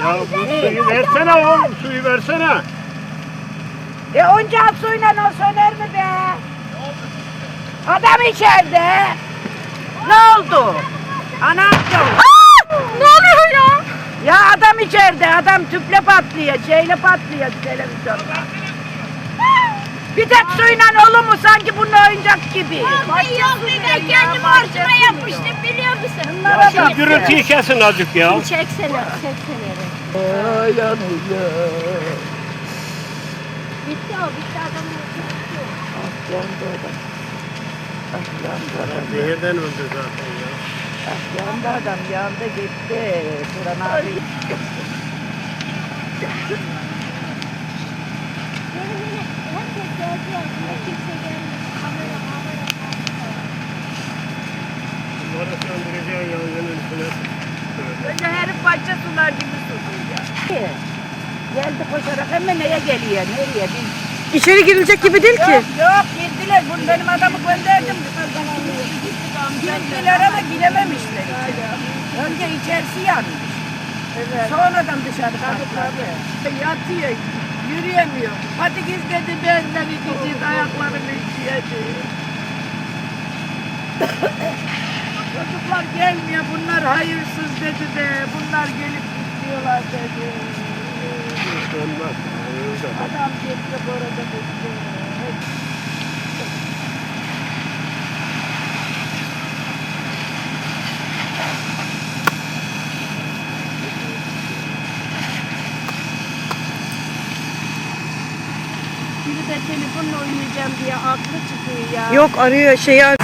Ya bu suyu versene oğlum suyu versene. E onca suyla o söner mi be? Adam içeride. Ne oldu? Anam yok. Ne oluyor ya? Ya adam içeride. Adam tüple patlıyor. Şeyle patlıyor televizyonda. Bir tek suyla olur mu sanki bunun oyuncak gibi? Vallahi yok ben kendim ortama yapmıştım biliyor musun? Bunlara Şu gürültüyü kesin azıcık ya. Çekseler, çekseler. Ay yanıyor. Bitti o, bitti adamın Ah yandı adam. Yandı adam. Zehirden öldü zaten ya. Yandı adam. Yandı gitti. Turan abi. Herkes geldi ya, kimse gelmedi. Kamera, kamera, kamera. Bunları söndüreceğin yangının üstüne. Öyle herif bahçe sular gibi susuyor. Geldi koşarak hemen neye geliyor? Nereye? Biz İçeri girilecek gibi değil ki. Yok yok girdiler. Bunu benim adamı gönderdim. Girdiler ama girememişler içeri. Önce içerisi yanmış. Sonradan dışarı kalktılar. Yatıyor. Yürüyemiyor. Hadi giz dedi benden gideceğiz ayaklarımı üşüyecek. Çocuklar gelmiyor. Bunlar hayırsız dedi de. Bunlar gelip gidiyorlar dedi. Dönmez. Öyle. Adam gitti burada gitti. Biri de telefonla oynayacağım diye aklı çıkıyor ya. Yok arıyor şeyi ar-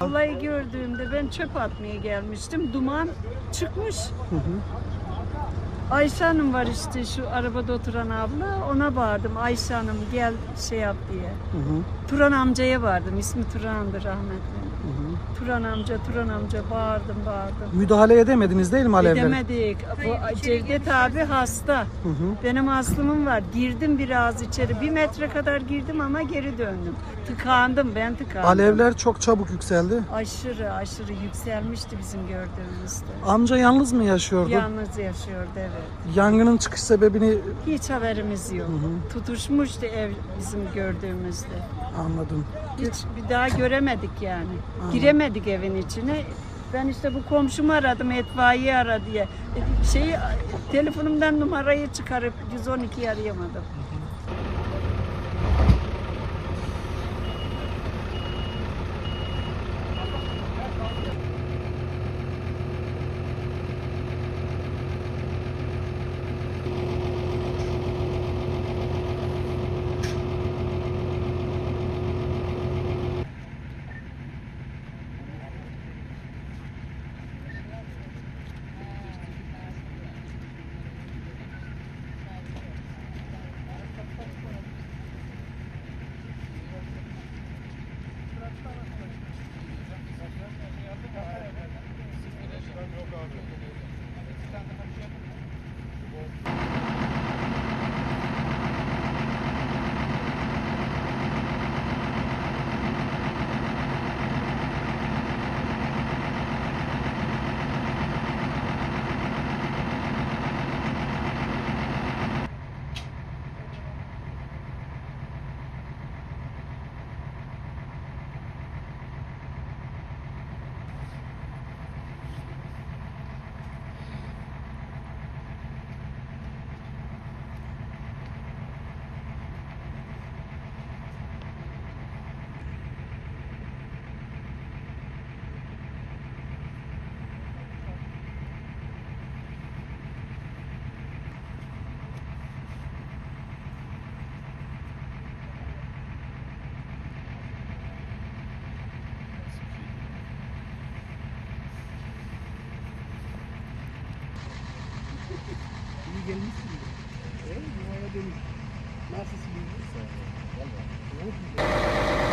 Olayı gördüğümde ben çöp atmaya gelmiştim. Duman çıkmış. Ayşe Hanım var işte şu arabada oturan abla. Ona bağırdım. Ayşe Hanım gel şey yap diye. Turan amcaya bağırdım. İsmi Turan'dı rahmetli. Turan amca, Turan amca bağırdım bağırdım. Müdahale edemediniz değil mi alevlere? Edemedik. Bu Cevdet abi hasta. Benim aslımım var. Girdim biraz içeri. Bir metre kadar girdim ama geri döndüm. Tıkandım ben tıkandım. Alevler çok çabuk yükseldi. Aşırı aşırı yükselmişti bizim gördüğümüzde. Amca yalnız mı yaşıyordu? Yalnız yaşıyordu evet. Yangının çıkış sebebini Hiç haberimiz yok. Tutuşmuştu ev bizim gördüğümüzde. Anladım. Hiç bir daha göremedik yani. Giremedik evin içine. Ben işte bu komşumu aradım, etfaiye ara diye. Şeyi, telefonumdan numarayı çıkarıp 112'yi arayamadım. delícia. É, não é delícia. Nossa, esse livro é bom.